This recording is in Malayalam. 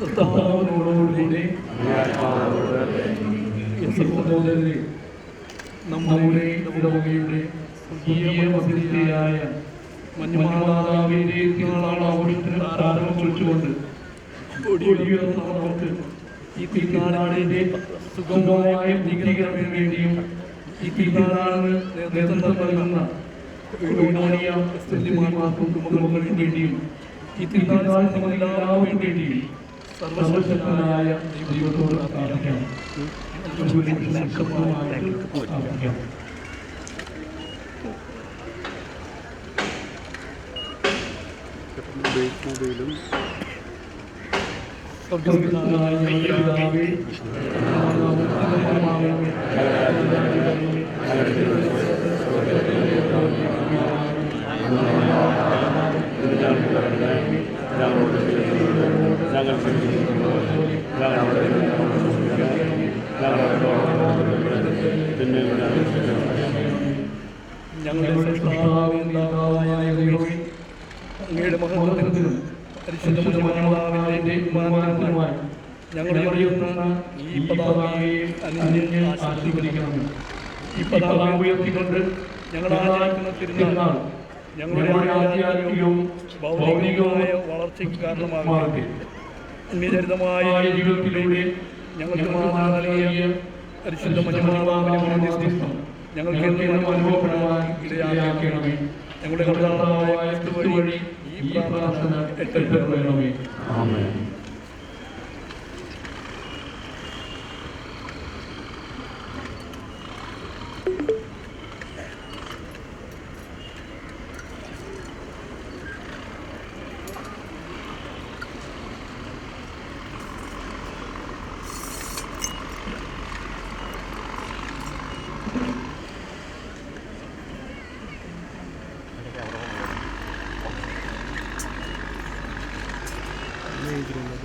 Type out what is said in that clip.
കർത്താവിനോടുകൂടി സഹോദരനെ നമ്മുടെ ഇടവകയുടെ സ്വർഗീയ മധ്യസ്ഥയായ മഞ്ഞുമാതാവിന്റെ തിരുനാൾ ആഘോഷത്തിന് ആരാധന കുറിച്ചുകൊണ്ട് നമുക്ക് ഈ തിരുനാളിന്റെ സുഗമമായ പൂർത്തീകരണത്തിന് വേണ്ടിയും ഈ തിരുനാളിന് നേതൃത്വം നൽകുന്ന യുവനാനിയ സ്ത്രീമാർക്കും കുടുംബങ്ങൾക്കും വേണ്ടിയും ഈ തിരുനാൾ എല്ലാവർക്കും വേണ്ടിയും സർവശക്തനായ ദൈവത്തോട് പ്രാർത്ഥിക്കാം ശക്തമായിട്ട് പ്രാർത്ഥിക്കാം മൊബൈലും സ്വർഗ്ഗസ്ഥനായ ഞങ്ങളുടെ പിതാവേ, ഞങ്ങളുടെ സൃഷ്ടാവിൻ പിതാവായ ദൈവമേ, അങ്ങയുടെ മഹത്വത്തിനും പരിശുദ്ധമാതാവിന്റെ ബഹുമാനത്തിനുമായി ഞങ്ങളെ അറിയുന്ന ഈ പതാകയെ അന്യന് ആശീർവദിക്കണം. ഈ പതാക ഉയർത്തിക്കൊണ്ട് ഞങ്ങൾ ആചരിക്കുന്ന തിരുനാൾ ഞങ്ങളുടെ ആധ്യാത്മികവും ഭൗതികവുമായ വളർച്ചയ്ക്ക് കാരണമാകട്ടെ. അന്യചരിതമായ ജീവിതത്തിലൂടെ ഞങ്ങൾക്ക് മാതാവ് നൽകിയ പരിശുദ്ധ മധ്യസ്ഥം ഞങ്ങൾക്ക് എന്നും അനുഭവപ്പെടാൻ ഇടയാക്കണമേ? ഞങ്ങളുടെ കർത്താവായ ക്രിസ്തു വഴി ഈ പ്രാർത്ഥന എത്തപ്പെടണമേ ആമേൻ. ilgileniyor.